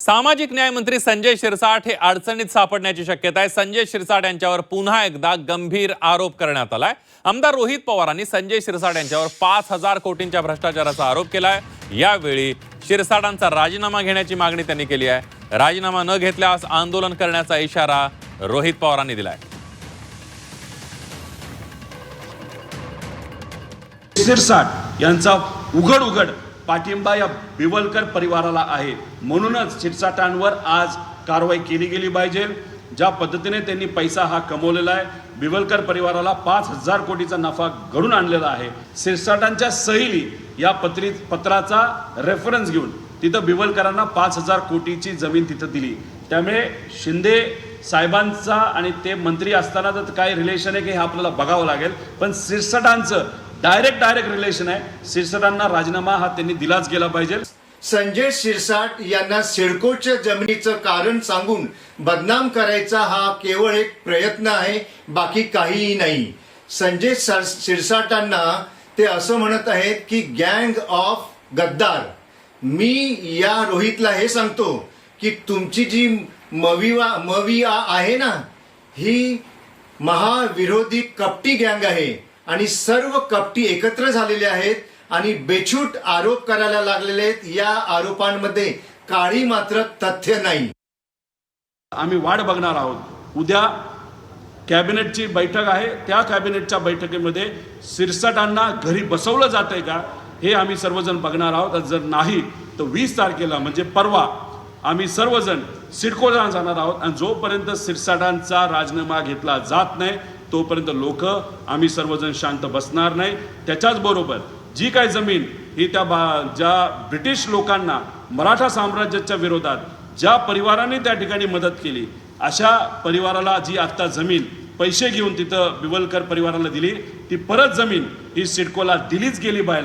सामाजिक न्याय मंत्री संजय शिरसाट हे अडचणीत सापडण्याची शक्यता आहे. संजय शिरसाट यांच्यावर पुन्हा एकदा गंभीर आरोप करण्यात आलाय. आमदार रोहित पवारांनी संजय शिरसाट यांच्यावर पाच हजार कोटींच्या भ्रष्टाचाराचा आरोप केलाय. यावेळी शिरसाटांचा राजीनामा घेण्याची मागणी त्यांनी केली आहे. राजीनामा न घेतल्यास आंदोलन करण्याचा इशारा रोहित पवारांनी दिलाय. शिरसाट यांचा उघड उघड पाठिंबा या बिवलकर परिवाराला आहे. म्हणूनच शिरसाटांवर आज कारवाई केली गेली पाहिजे. ज्या पद्धतीने त्यांनी पैसा हा कमवलेला आहे बिवलकर परिवाराला पाच हजार कोटीचा नफा घडून आणलेला आहे. शिरसाटांच्या सहिली या पत्री पत्राचा रेफरन्स घेऊन तिथं बिवलकरांना पाच हजार कोटीची जमीन तिथं दिली. त्यामुळे शिंदे साहेबांचा आणि ते मंत्री असताना तर काय रिलेशन आहे की हे आपल्याला बघावं लागेल. पण सिरसटांचं डायरेक्ट डायरेक्ट रिलेशन आहे. शिरसाटांना राजीनामा हा त्यांनी दिलाच गेला पाहिजे. संजय शिरसाट यांना सिडकोच्या जमिनीचं कारण सांगून बदनाम करायचा हा केवळ एक प्रयत्न आहे बाकी काहीही नाही. संजय शिरसाटांना ते असं म्हणत आहेत की गँग ऑफ गद्दार. मी या रोहितला हे सांगतो की तुमची जी मविवा मविया आहे ना ही महाविरोधी कपटी गँग आहे. आणि सर्व कपटी एकत्र झालेले आहेत आणि बेछूट आरोप करायला लागलेले आहेत. या आरोपांमध्ये काळी मात्र तथ्य नाही. आम्ही वाट बघणार आहोत. उद्या कॅबिनेटची बैठक आहे. त्या कॅबिनेटच्या बैठकीमध्ये सिरसटांना घरी बसवलं जातंय का हे आम्ही सर्वजण बघणार आहोत. जर नाही तर वीस तारखेला म्हणजे परवा आम्ही सर्वजण सिडकोला जाणार आहोत. आणि जोपर्यंत सिरसाटांचा राजीनामा घेतला जात नाही तोपर्यंत लोक आम्ही सर्वजण शांत बसणार नाही. त्याच्याचबरोबर जी काय जमीन ही त्या बा ज्या ब्रिटिश लोकांना मराठा साम्राज्याच्या विरोधात ज्या परिवाराने त्या ठिकाणी मदत केली अशा परिवाराला जी आत्ता जमीन पैसे घेऊन तिथं बिवलकर परिवाराला दिली ती परत जमीन ही सिडकोला दिलीच गेली बाहेर.